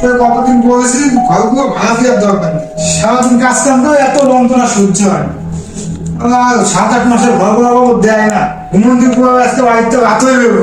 তোর কতদিন বলেছি ঘরগুলো ভাড়া দেওয়ার দরকার নেই। সারাদিন কাজ কাম এত যন্ত্রণা সহ্য হয় না। সাত আট মাসের ঘর বাবদ দেয় না। ঘুমন্দির পুরো আজকে বাড়িতে রাত হয়ে গেল।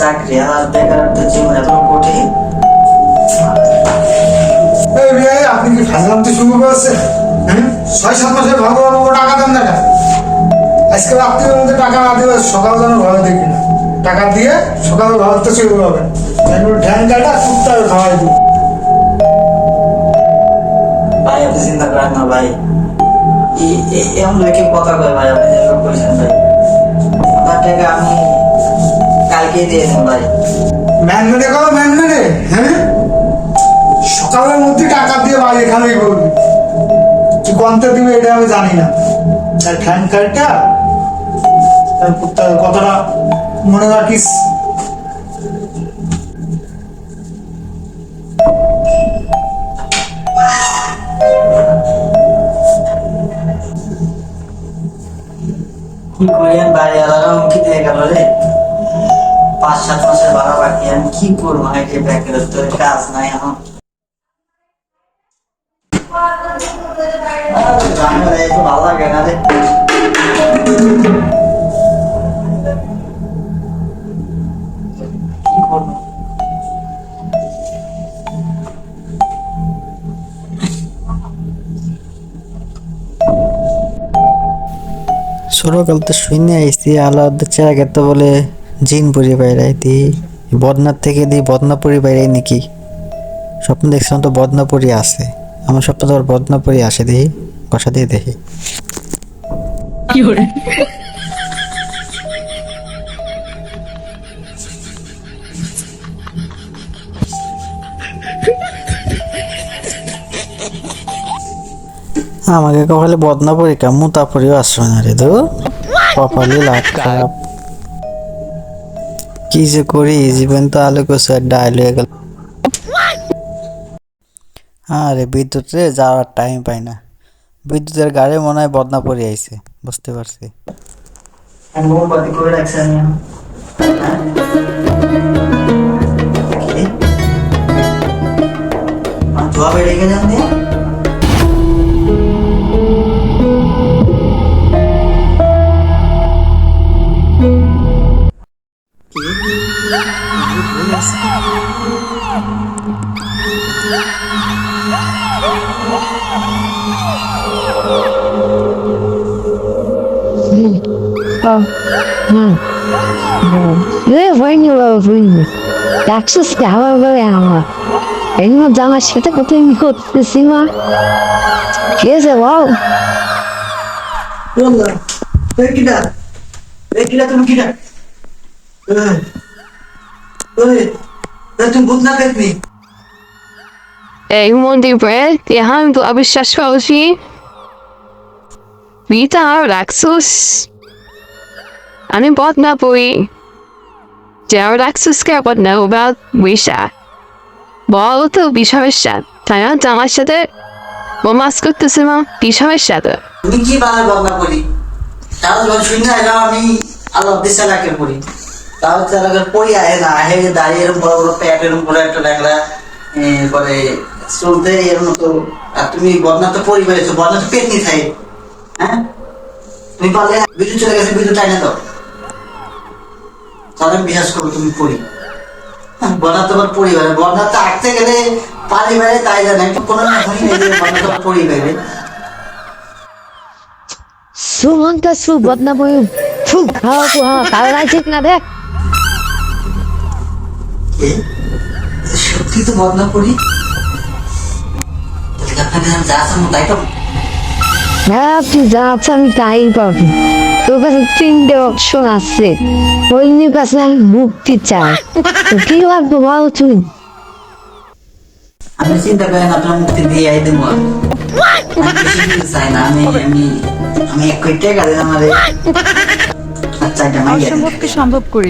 চাকরি আর বেকারত্ব জীবন এত কঠিন। আপনি কি ফাজলামতে শুরু করেছেন? হ্যাঁ? ছয় সাত মাসের বাবদ টাকা দেন না? আজকে রাত্রির মধ্যে টাকা না দিলে সকাল যেন ঘরে দেখি না। টাকা দিয়ে সকালে ঘরতে চলে যাবেন ঢ্যাং কাটা কুত্তা খাওয়াই দিব। ভাই আপনি চিন্তা করেন না ভাই। এই- এই- এমন কি কথা কয় ভাই? আপনি যেসব কইছেন ভাই। আপনার টাকা আমি কালকেই দিয়ে ভাই। ম্যান মেরে করো ম্যান হ্যাঁ? সকালের মধ্যে টাকা দিয়ে বাড়ি এখানেই করবি তুই গন্তে দিবে এটা আমি জানি না। ঠ্যাং কাটটা তার কথাটা মনে রাখিস। কি করেন ভাই আলাদা হুমকি দিয়ে গেল রে। পাঁচ সাত মাসের ভাড়া বাকি আমি কি করব? ভাই যে বেকারত্ব কাজ নাই এখন না, ভালো লাগে না রে। ছোটকাল তো শুনে আইসি আলাদা চেরাগের তো বলে জিন পুরি আইতি। বদনার থেকে দি বদনা বদনাপুরি বাইরে নাকি স্বপ্ন দেখছিলাম তো বদনা পরি আছে। আমার স্বপ্ন তো বদনা পরি আসে দেখি বসা দিয়ে দেখি। আমাকে কপালে বদনাপুরি কা মুতাপুরিও আসবে না রে তো কপালে লাট খারাপ। কি যে করি, জীবন তো আলো কষে ডাইল হয়ে গেল। বিদ্যুৎ রে, যাওয়ার টাইম পাই না। বিদ্যুতের গাড়ি মনে হয় বদনাপুরি আইছে, বুঝতে পারছি। হ্যাঁ? Вынила, вынес. Так что стала выряла. Я не отдала что-то, потом не ход спасибо. Я завал. Ладно, дай кида. Дай кида, там кида. তুমি ভূত না পেতনি Hey, one day bread, the hand to Abishash Fauci. Vita Raxus. আমি পথ না পড়ি। যারা রাক্ষসকে পথ না about Wisha. বল তো বিষয়ের সাথে তাই না আমার সাথে? বোমাস করতেছে মা বিষয়ের সাথে তুমি কি বাংলা বদনা করি তাহলে শুনে আমি আল্লাহ দিশা লাগে পড়ি তাও চালাকার পড়ি আহে না আহে দাঁড়িয়ে এরকম বড় বড় প্যাট এরকম বড় একটা ল্যাংড়া চলতে আর তুমি বদনা তো বদনা তো থাকে। হ্যাঁ? তুমি পারলে বিদ্যুৎ চলে গেছে বিদ্যুৎ টাইনে তাহলে আমি বিশ্বাস করব তুমি পড়ি। হ্যাঁ, বদনা তোমার পরিবারে বদনা তো আঁকতে গেলে পারিবারে তাই জানে কোনো না বদনা তোমার পরিবারে সুমন্ত সু বদনাময় ফুক হা হা কাল রাইছিস না দেখ সত্যি তো বদনা করি। আপনাকে আমি যা আছে তাই পাবো? আপনি যা আমি তাই পাবি। তোর কাছে তিনটে অপশন আছে। ওইনি কাছে আমি মুক্তি চাই। কি বল আমি চিন্তা করেন আপনার মুক্তি দিয়ে আই দেবো আমি। বেশি কিছু চাই না আমি আমি আমি এক কোটি টাকা দেন আমারে আচ্ছা এটা মাইয়া সম্ভব করে?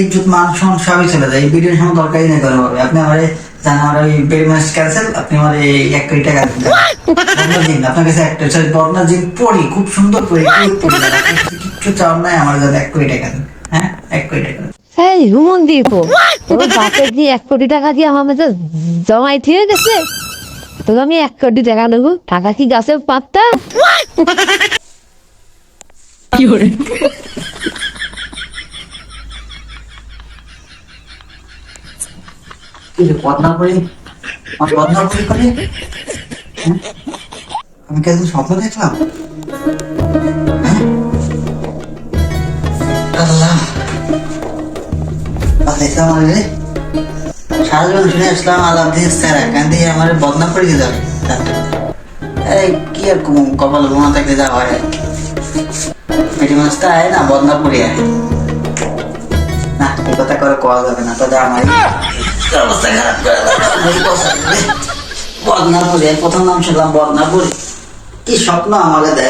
ইজ্জত মান সম্মান সবই চলে যায়। এই দরকারই নেই করে পাবে আপনি আমার জান আমার ওই ক্যান্সেল আপনি আমার এই এক কোটি টাকা দিন আপনার কাছে একটা সরি বদনা জিন পড়ি খুব সুন্দর পড়ি কিচ্ছু চাওয়ার নাই আমার জন্য এক কোটি টাকা দিন। হ্যাঁ? এক কোটি টাকা। এই হুমন দীপ তোর বাপের দিয়ে এক কোটি টাকা দিয়ে আমার মধ্যে জমাই ঠিক গেছে। তোকে আমি এক কোটি টাকা দেবো। টাকা কি গাছের পাত্তা কি বদনাম করি বদনাম করি করে হ্যাঁ? আমি কি একদিন স্বপ্ন দেখলাম? হ্যাঁ? কেন কপাল যা হয় মাছটা আয় না আয়। না কথা করে কওয়া যাবে না তবে আমার অবস্থা খারাপ করে প্রথম নাম শুনলাম বদনাপুরি। কি স্বপ্ন আমাকে দেয়?